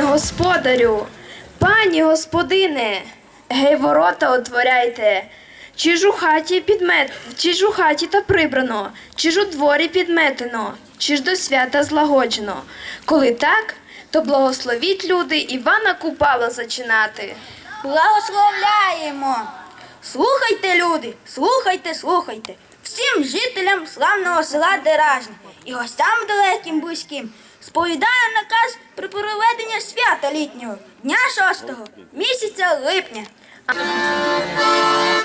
господарю, пані господине, гей, ворота отворяйте. Чи ж у хаті підмет, чи ж у хаті та прибрано, чи ж у дворі підметено, чи ж до свята злагоджено. Коли так, то благословіть люди Івана Купала зачинати. Благословляємо! Слухайте, люди, слухайте, слухайте. Всім жителям славного села Деражне і гостям далеким близьким сповідаю наказ про проведення свята літнього дня 6 місяця липня. Гей,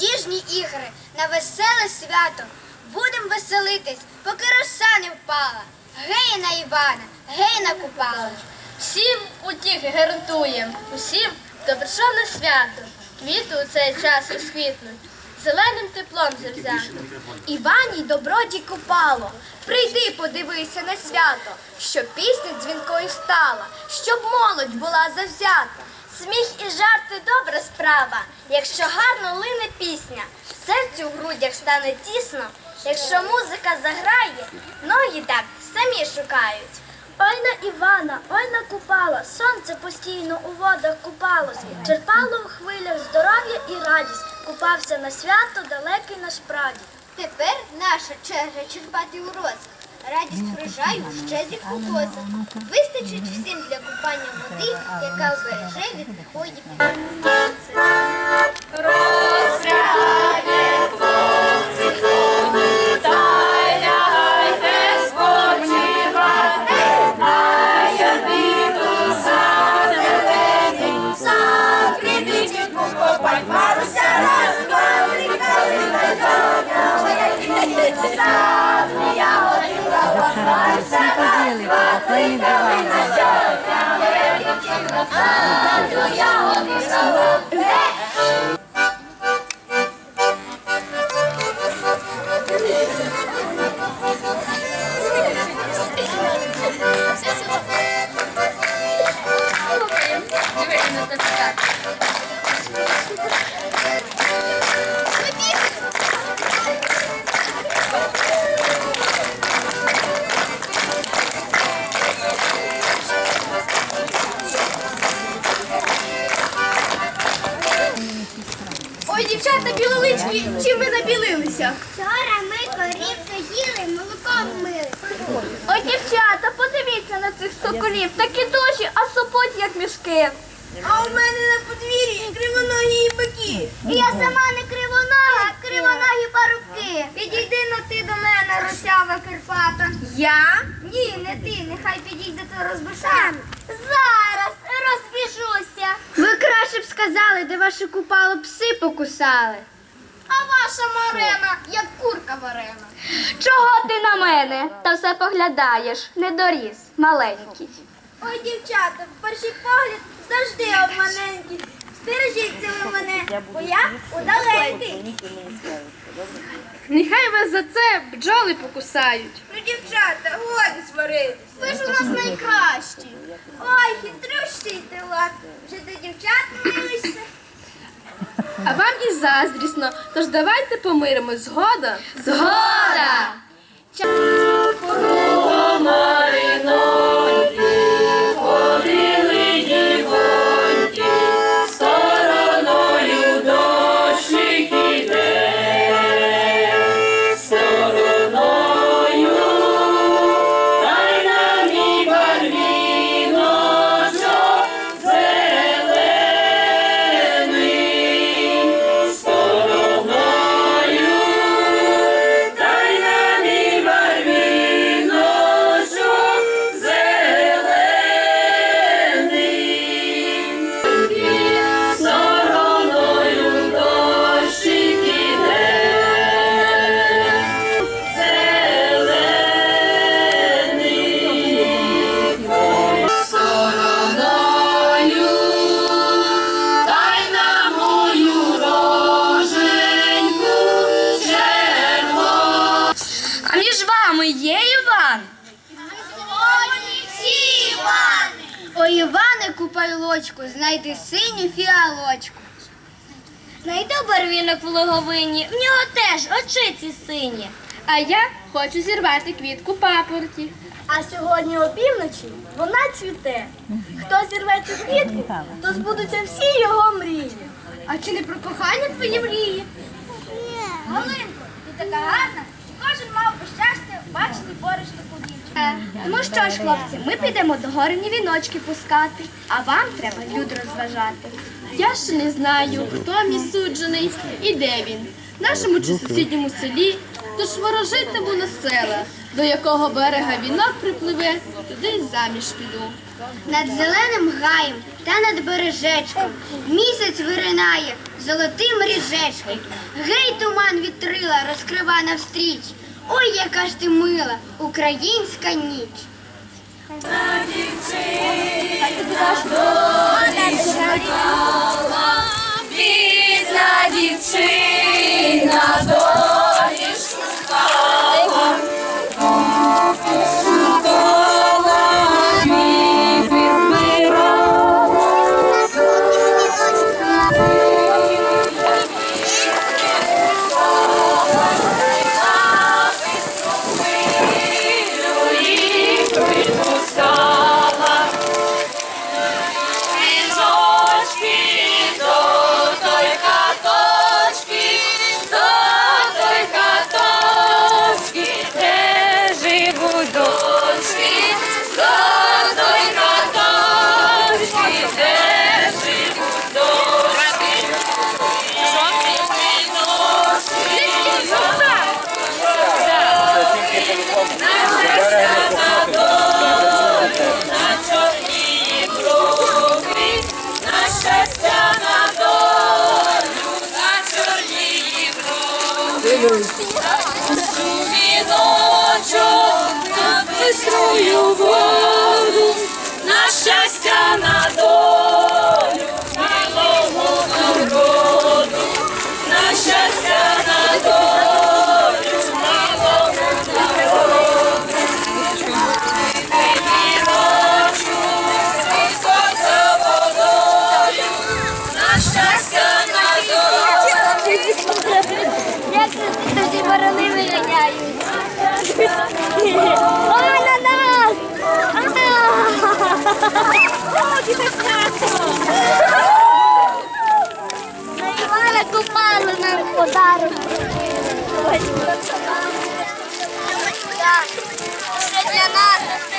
молодіжні ігри, на веселе свято. Будем веселитись, поки роса не впала. Гей на Івана, гей на Купала. Всім утіх гарантуєм, усім, хто прийшов на свято. Квіти у цей час розквітнуть, зеленим теплом завзято. Іваній доброді Купало, прийди, подивися на свято, щоб пісня дзвінкою стала, щоб молодь була завзята. Сміх і жарти добра справа, якщо гарно лине пісня, серцю в грудях стане тісно, якщо музика заграє, ноги так самі шукають. Ой на Івана, ой на Купала, сонце постійно у водах купалось, черпало у хвилях здоров'я і радість, купався на свято далекий наш прадід. Тепер наша черга черпати у розах. Радість врожаю щедрих зі возах. Вистачить всім для купання води, яка вбереже від походів. Ой, соколів, такі душі, а сопоть як мішки. А у мене на подвір'ї кривоногі бики. І я сама не кривонога, а кривоногі парубки. Підійди на ти до мене, росява Карпата. Я? Ні, не ти, нехай підійде то розбиша. Зараз розбіжуся. Ви краще б сказали, де ваше купало пси покусали. А ваша Марена, як курка варена. Чого ти на мене? Та все поглядаєш, не доріс, маленький. Ой, дівчата, в перший погляд завжди обманенькі. Стережіться ви мене, бо я удаленький. Нехай вас за це бджоли покусають. Ну, дівчата, годі сваритися. Ви ж у нас найкращі. Ой, хитрющий ти лад. Вже до дівчат милишся. А вам і заздрісно, тож давайте помиримось згода. Згода! Купайлочку, знайди синю фіалочку. Знайду барвінок в логовині, в нього теж очиці сині. А я хочу зірвати квітку папороті. А сьогодні опівночі вона цвіте. Хто зірве цю квітку, то збудуться всі його мрії. А чи не про кохання твої мрії? Галинко, ти така гарна, що кожен мав би щастя бачити поруч таку. Ну що ж, хлопці, ми підемо до горені віночки пускати, а вам треба люд розважати. Я ще не знаю, хто мій суджений і де він. В нашому чи сусідньому селі, тож ворожитиму на села, до якого берега вінок припливе, туди й заміж піду. Над зеленим гаєм та над бережечком місяць виринає золотим ріжечком. Гей, туман вітрила розкрива навстріч. Ой, яка ж ти мила, українська ніч. Дівчина донечка, бідна дівчина. мали нам подарунок. Це для нас, це